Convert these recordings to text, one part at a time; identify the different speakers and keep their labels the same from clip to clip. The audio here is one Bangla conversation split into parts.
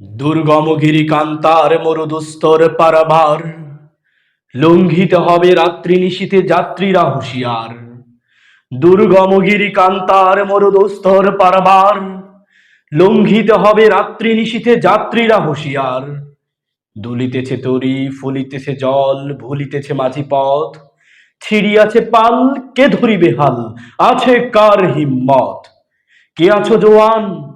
Speaker 1: দুর্গমগিরি কান্তার মরুদুস্তর পারাবার। লঙ্ঘিত হবে রাত্রি নিশীতে যাত্রীরা হুঁশিয়ার। দুর্গমগিরি কান্তার মরুদুস্তর পারাবার। লঙ্ঘিত হবে রাত্রি নিশীতে যাত্রীরা হুঁশিয়ার। দুলিতেছে তরি, ফুলিতেছে জল, ভুলিতেছে মাঝি পথ ছিড়িয়াছে পাল, কে ধরিবে হাল? আছে কার হিম্মত? কে আছো জোয়ান?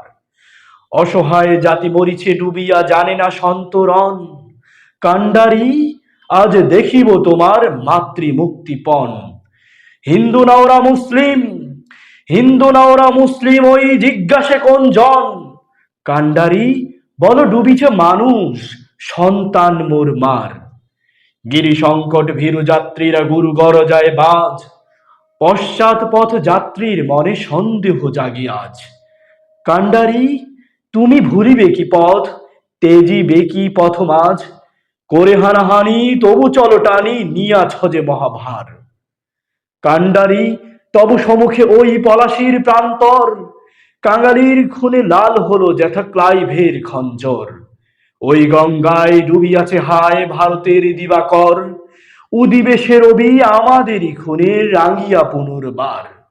Speaker 1: অসহায় জাতি মরিছে ডুবিয়া জানে না সন্তরণ। কাণ্ডারি, আজ দেখিব তোমার মাতৃ মুক্তিপণ হিন্দু নাওরা মুসলিম, হিন্দু নাওরা মুসলিম, ওই জিজ্ঞাসে কোন জন? কাণ্ডারি, বলো ডুবিছে মানুষ, সন্তান মোর মার। গিরি সংকট ভীরু যাত্রীরা গুরু গরজায় বাজ। পশ্চাৎ পথ যাত্রীর মনে সন্দেহ জাগি আজ কাণ্ডারি তুমি ভুলিবে কি পথ? তেজিবে কি পথ মাঝ করে হানাহানি, তবু চলো টানি নিয়াছ যে মহাভার। কাণ্ডারি, তবু সমুখে ওই পলাশির প্রান্তর। কাঙালির খুনে লাল হলো জ্যাঠা ক্লাইভের খঞ্জর। ওই গঙ্গায় ডুবিয়াছে হায় ভারতের দিবাকর। উদিবে সে রবি আমাদেরই খুনে রাঙিয়া পুনর্বার।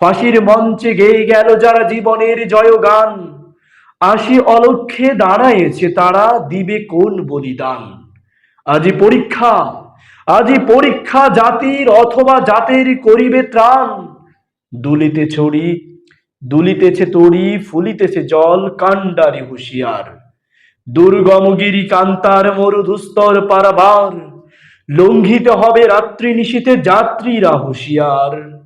Speaker 1: ফাঁসির মঞ্চে গেয়ে গেল যারা জীবনের জয়গান। আসি অলক্ষে দাঁড়ায়েছে তারা দিবে কোন বলিদান? আজি পরীক্ষা আজি পরীক্ষা জাতির অথবা জাতের করিবে ত্রাণ। দুলিতে ছড়ি, দুলিতেছে তরি, ফুলিতেছে জল, কাণ্ডারি হুঁশিয়ার। দুর্গমগিরি কান্তার মরুধুস্তর পারাবার। লঙ্ঘিত হবে রাত্রি নিশীতে যাত্রীরা হুঁশিয়ার।